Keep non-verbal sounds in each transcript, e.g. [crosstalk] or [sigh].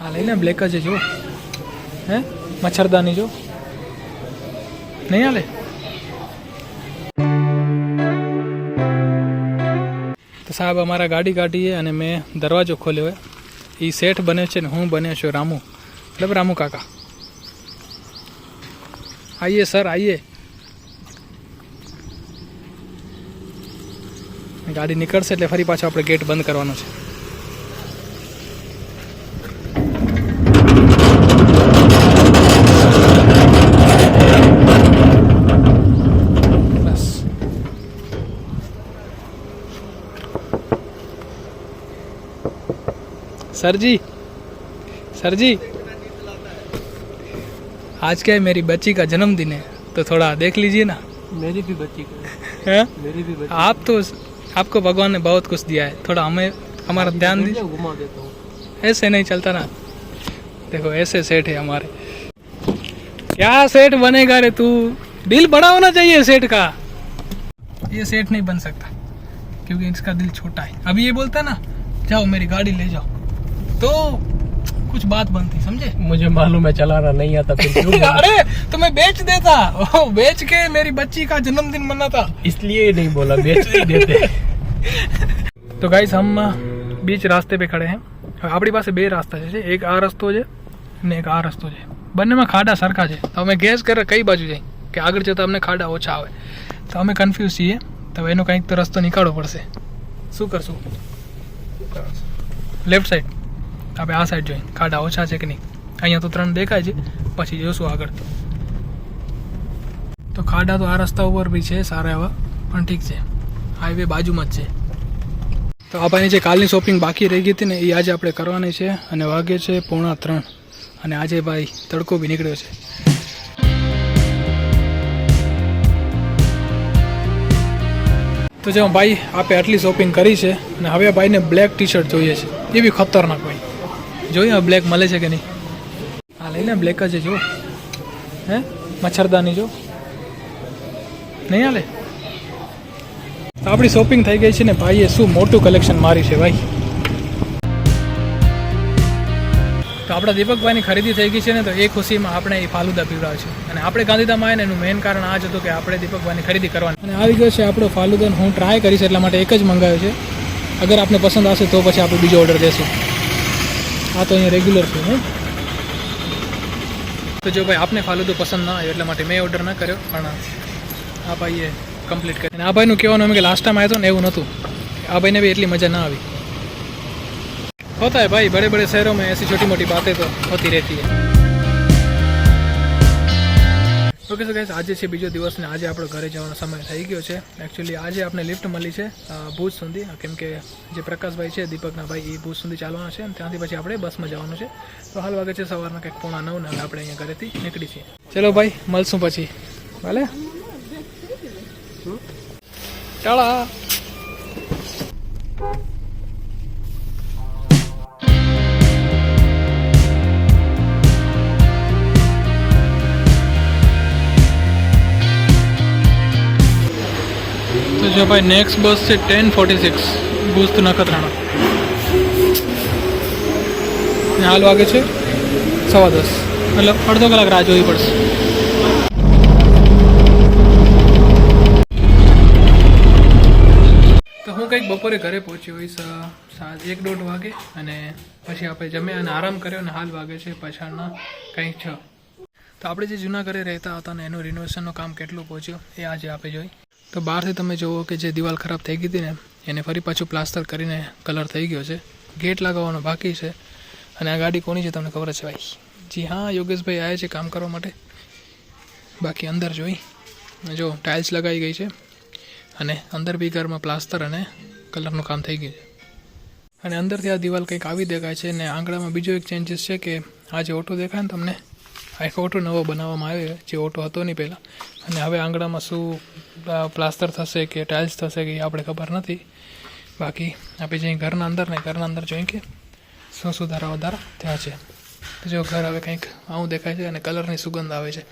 આ લઈને બ્લેક જ જો હે? મચ્છરદાની જો નહીં હાલે? તો સાહેબ, અમારા ગાડી કાઢીએ અને મેં દરવાજો ખોલ્યો એ શેઠ બને છે ને હું બન્યો છું, રામુ. મતલબ રામુ કાકા? આઈએ, સર, આઈએ. ગાડી નીકળશે એટલે ફરી પાછો આપણે ગેટ બંધ કરવાનો છે. Sir ji sir ji. आज क्या है मेरी बच्ची का जन्मदिन है तो थोड़ा देख लीजिए ना। मेरी भी बच्ची हैं? मेरी भी बच्ची आप तो आपको भगवान ने बहुत कुछ दिया है थोड़ा हमें हमारा ध्यान दीजिए। घुमा देता हूँ। ऐसे नहीं चलता ना। देखो ऐसे सेठ है हमारे। क्या सेठ बनेगा रे तू? दिल बड़ा होना चाहिए सेठ का। ये सेठ नहीं बन सकता क्योंकि इसका दिल छोटा है। अभी ये बोलता ना जाओ मेरी गाड़ी ले जाओ। तो कुछ बात बनती समझे मुझे मालूम है चलाना नहीं आता फिर क्यों बोला? [laughs] अरे तो मैं बेच देता ओ, बेच के मेरी बच्ची का जन्मदिन मनाता इसलिए ही नहीं बोला बेच नहीं देते [laughs] તો ગાઈસ હમ બીચ રાસ્તે પે ખડે હે હવે આપણી પાસે બે રસ્તા છે એક આ રસ્તો છે ને એક આ રસ્તો છે બંનેમાં ખાડા સરખા છે તો અમે ગેસ કરે કઈ બાજુ જઈ કે આગળ જતા અમને ખાડા ઓછા આવે તો અમે કન્ફ્યુઝ છીએ તો એનો કંઈક તો રસ્તો નીકાળવો પડશે શું કરશું લેફ્ટ સાઈડ આપણે આ સાઈડ જોઈએ ખાડા ઓછા છે કે નહીં? અહીંયા તો ત્રણ દેખાય છે. પછી જોશું આગળ. તો ખાડા તો આ રસ્તા ઉપર બી છે, સારા એવા, પણ ઠીક છે. હાઈવે બાજુમાં જ છે. તો આ ભાઈની જે કાલની શોપિંગ બાકી રહી ગઈ હતી ને, એ આજે આપણે કરવાની છે અને વાગે છે પોણા ત્રણ. અને આજે ભાઈ તડકો બી નીકળ્યો છે. તો જો ભાઈ, આપે આટલી શોપિંગ કરી છે અને હવે ભાઈને બ્લેક ટી શર્ટ જોઈએ છે. એ બી ખતરનાક ભાઈ. જોઈએ બ્લેક મળે છે કે નહીં? હા લઈને બ્લેક જ જો હે? મચ્છરદાની જો નહીં હાલે? આપણી શોપિંગ થઈ ગઈ છે ને ભાઈએ શું મોટું કલેક્શન મારી છે ભાઈ? તો આપણા દીપકભાઈની ખરીદી થઈ ગઈ છે ને તો એ ખુશીમાં આપણે એ ફાલુદા પીવડાવ્યું છે અને આપણે ગાંધીધામ આવીને એનું મેઇન કારણ આ જ હતું કે આપણે દીપકભાઈની ખરીદી કરવાની. અને આવી ગયો છે આપણો ફાલુદાને હું ટ્રાય કરીશ એટલા માટે એક જ મંગાવ્યો છે. અગર આપને પસંદ આવશે તો પછી આપણે બીજો ઓર્ડર દેશું આ તો અહીંયા રેગ્યુલર છે ને તો જો ભાઈ, આપને ફાલુદો પસંદ ના આવ્યો, એટલા માટે મેં ઓર્ડર ના કર્યો, પણ આ ભાઈએ કમ્પ્લીટ કરી. આ ભાઈનું કહેવાનું એમ કે લાસ્ટ ટાઈમ આવ્યો હતો ને એવું નહોતું. આ ભાઈને બી એટલી મજા ના આવી. હોતા હે ભાઈ બડે બડે શહેરોમાં એસી છોટી મોટી બાતે તો હોતી રહેતી હૈ ઓકે સો ગાઈસ આજે છે બીજો દિવસ ને આજે આપણો ઘરે જવાનો સમય થઈ ગયો છે. એકચ્યુઅલી આજે આપણે લિફ્ટ મળી છે ભુજ સુધી. કેમ કે જે પ્રકાશભાઈ છે દીપકના ભાઈ એ ભુજ સુધી ચાલવાના છે અને ત્યાંથી પછી આપણે બસમાં જવાનું છે. તો હાલ વાગે છે સવારના કંઈક પોણા નવ ને આપણે અહીંયા ઘરેથી નીકળી છીએ. ચલો ભાઈ, મળશું પછી. ભલે? ટાળા તો જો ભાઈ નેક્સ્ટ બસ છે ટેન ફોર્ટી સિક્સ ગુસ્ત નખત્રાણા. હાલ વાગે છે સવા દસ. મતલબ અડધો કલાક રાહ જોવી પડશે. તો હું કંઈક બપોરે ઘરે પહોંચ્યો હોઈશ સાંજ એક દોઢ વાગે અને પછી આપણે જમ્યા અને આરામ કર્યો અને હાલ વાગે છે પાછળના કંઈક છ. તો આપણે જે જૂના ઘરે રહેતા હતા ને એનું રિનોવેશનનું કામ કેટલું પહોંચ્યું એ આજે આપણે જોઈ. તો બહારથી તમે જુઓ કે જે દિવાલ ખરાબ થઈ ગઈ હતી ને, એને ફરી પાછું પ્લાસ્ટર કરીને કલર થઈ ગયો છે. ગેટ લગાવવાનો બાકી છે અને આ ગાડી કોની છે તમને ખબર છે ભાઈ? જી હા, યોગેશભાઈ આવ્યા છે કામ કરવા માટે. બાકી અંદર જોઈ. જો ટાઇલ્સ લગાવી ગઈ છે અને અંદર બી ઘરમાં પ્લાસ્ટર અને કલરનું કામ થઈ ગયું છે. અને અંદરથી આ દિવાલ કંઈક આવી દેખાય છે અને આંગળામાં બીજો એક ચેન્જીસ છે કે આ જે ઓટો દેખાય ને તમને, આ એક ઓટો નવો બનાવવામાં આવ્યો જે ઓટો હતો નહીં પહેલાં. અને હવે આંગણામાં શું પ્લાસ્ટર થશે કે ટાઇલ્સ થશે કે એ આપણે ખબર નથી. બાકી આપણે જઈ ઘરના અંદર ને ઘરના અંદર જોઈએ કે શું સુધારા વધારા ત્યાં છે. જો ઘર હવે કંઈક આવું દેખાય છે અને કલરની સુગંધ આવે છે.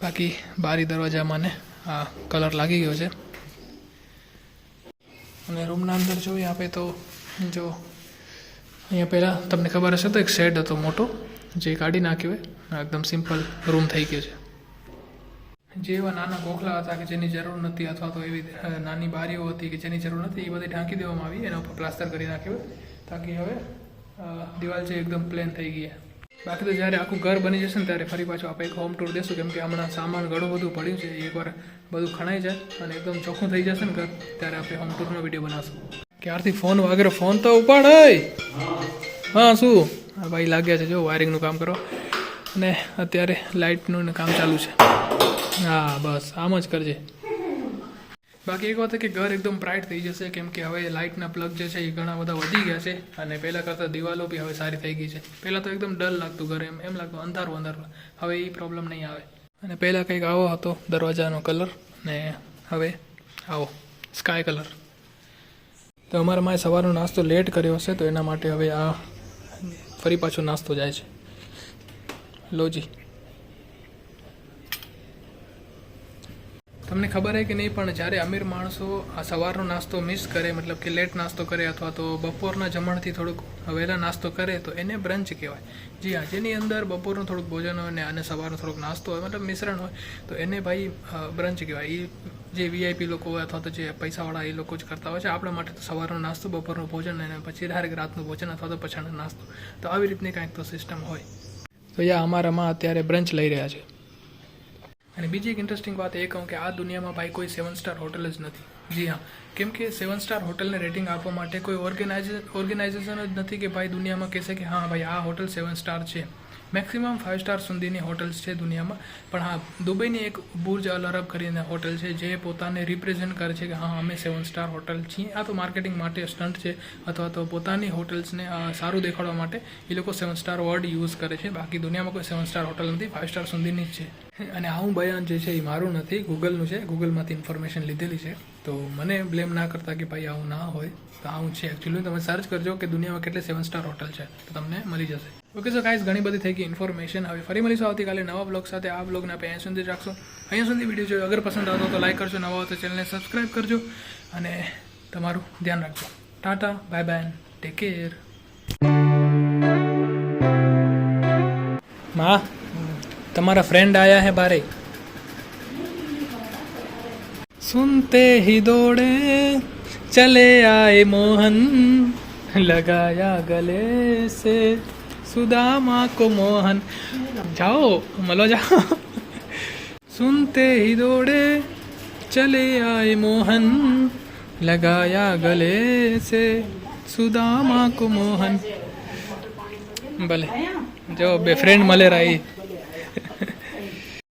બાકી બારી દરવાજામાં ને આ કલર લાગી ગયો છે. અને રૂમના અંદર જોઈએ આપણે તો જો અહીંયા પહેલાં તમને ખબર હશે તો એક શેડ હતો મોટો, જે કાઢી નાખ્યો હોય એકદમ સિમ્પલ રૂમ થઈ ગયો છે. જે એવા નાના ગોખલા હતા કે જેની જરૂર નથી અથવા તો એવી નાની બારીઓ હતી કે જેની જરૂર નથી એ બધી ઢાંકી દેવામાં આવી એના ઉપર પ્લાસ્ટર કરી નાખ્યું તાકી હવે દિવાલ છે એકદમ પ્લેન થઈ ગઈ બાકી તો જ્યારે આખું ઘર બની જશે ને ત્યારે ફરી પાછું આપણે એક હોમ ટૂર દેશું કેમ કે હમણાં સામાન ઘણું બધું પડ્યું છે એકવાર બધું ખણાઈ જાય અને એકદમ ચોખ્ખું થઈ જશે ને ઘર ત્યારે આપણે હોમ ટૂરનો વીડિયો બનાવશું ક્યારથી ફોન વગેરે? ફોન તો ઉપાડ હા. શું? ભાઈ લાગ્યા છે જો વાયરિંગનું કામ કરો. અને અત્યારે લાઇટનું કામ ચાલુ છે. હા, બસ, આમ જ કરજે. બાકી એક વાત કે ઘર એકદમ બ્રાઇટ થઈ જશે, કેમ કે હવે લાઇટના પ્લગ જે છે એ ઘણા બધા વધી ગયા છે અને પહેલાં કરતાં દિવાલો બી હવે સારી થઈ ગઈ છે. પહેલાં તો એકદમ ડલ લાગતું ઘરે, એમ એમ લાગતું અંધારું અંધારું. હવે એ પ્રોબ્લેમ નહીં આવે. અને પહેલાં કંઈક આવો હતો, દરવાજાનો કલર ને હવે આવો સ્કાય કલર તો અમારા માએ સવારનો નાસ્તો લેટ કર્યો હશે, તો એના માટે હવે આ ફરી પાછો નાસ્તો જાય છે. લોજી તમને ખબર છે કે નહીં, પણ જ્યારે અમીર માણસો આ સવારનો નાસ્તો મિસ કરે, મતલબ કે લેટ નાસ્તો કરે અથવા તો બપોરના જમણથી થોડુંક વહેલા નાસ્તો કરે, તો એને બ્રંચ કહેવાય. જી હા, જેની અંદર બપોરનું થોડુંક ભોજન હોય ને અને સવારનો થોડોક નાસ્તો હોય, મતલબ મિશ્રણ હોય, તો એને ભાઈ બ્રંચ કહેવાય. એ જે વીઆઈપી લોકો હોય અથવા તો જે પૈસાવાળા એ લોકો જ કરતા હોય છે, આપણા માટે તો સવારનો નાસ્તો, બપોરનું ભોજન અને પછી ડાયરેક્ટ રાતનું ભોજન અથવા તો પછાડનો નાસ્તો. તો આવી રીતની કાંઈક તો સિસ્ટમ હોય. તો યા અમારામાં અત્યારે બ્રંચ લઈ રહ્યા છે. અને બીજી એક ઇન્ટરેસ્ટિંગ વાત એ કહું કે આ દુનિયામાં ભાઈ કોઈ સેવન સ્ટાર હોટલ જ નથી. જી હા. કેમ કે સેવન સ્ટાર હોટલને રેટિંગ આપવા માટે કોઈ ઓર્ગેનાઇઝ ઓર્ગેનાઇઝેશન જ નથી કે ભાઈ દુનિયામાં કહેશે કે હા ભાઈ આ હોટલ સેવન સ્ટાર છે. મેક્સિમમ ફાઇવ સ્ટાર સુધીની હોટલ્સ છે દુનિયામાં. પણ હા, દુબઈની એક બુર્જ અલ અરબ કરીને હોટલ છે, જે પોતાને રિપ્રેઝેન્ટ કરે છે કે હા, અમે સેવન સ્ટાર હોટલ છીએ. આ તો માર્કેટિંગ માટે સ્ટન્ટ છે, અથવા તો પોતાની હોટલ્સને સારું દેખાડવા માટે એ લોકો સેવન સ્ટાર વર્ડ યુઝ કરે છે. બાકી દુનિયામાં કોઈ સેવન સ્ટાર હોટલ નથી ફાઇવ સ્ટાર સુધીની જ છે. અને આવું બયાન જે છે એ મારું નથી ગૂગલનું છે. ગૂગલમાંથી ઇન્ફોર્મેશન લીધેલી છે. તો મને બ્લેમ ના કરતા કે ભાઈ આવું ના હોય, તો આવું છે. એકચ્યુઅલી તમે સર્ચ કરજો કે દુનિયામાં કેટલી સેવન સ્ટાર હોટલ છે. તો તમને મળી જશે. ઓકે સો ગાઈઝ ઘણી બધી થઈ ગઈ ઇન્ફોર્મેશન હવે ફરી મળીશું આવતીકાલે નવા બ્લોગ સાથે આ બ્લોગને આપણે અહીંયા સુધી જ રાખશો અહીંયા સુધી વિડીયો જોયો અગર પસંદ આવતો તો લાઈક કરજો નવા હોય તો ચેનલને સબસ્ક્રાઈબ કરજો અને તમારું ધ્યાન રાખજો tata bye bye take care માં તમારા ફ્રેન્ડ આયા હે બારે सुनते ही दौड़े चले आए मोहन लगाया गले से सुदामा को मोहन जाओ मलो जाओ सुनते ही दौड़े चले आए मोहन लगाया गले से सुदामा को मोहन ભલે જો બે ફ્રેન્ડ મળે રહી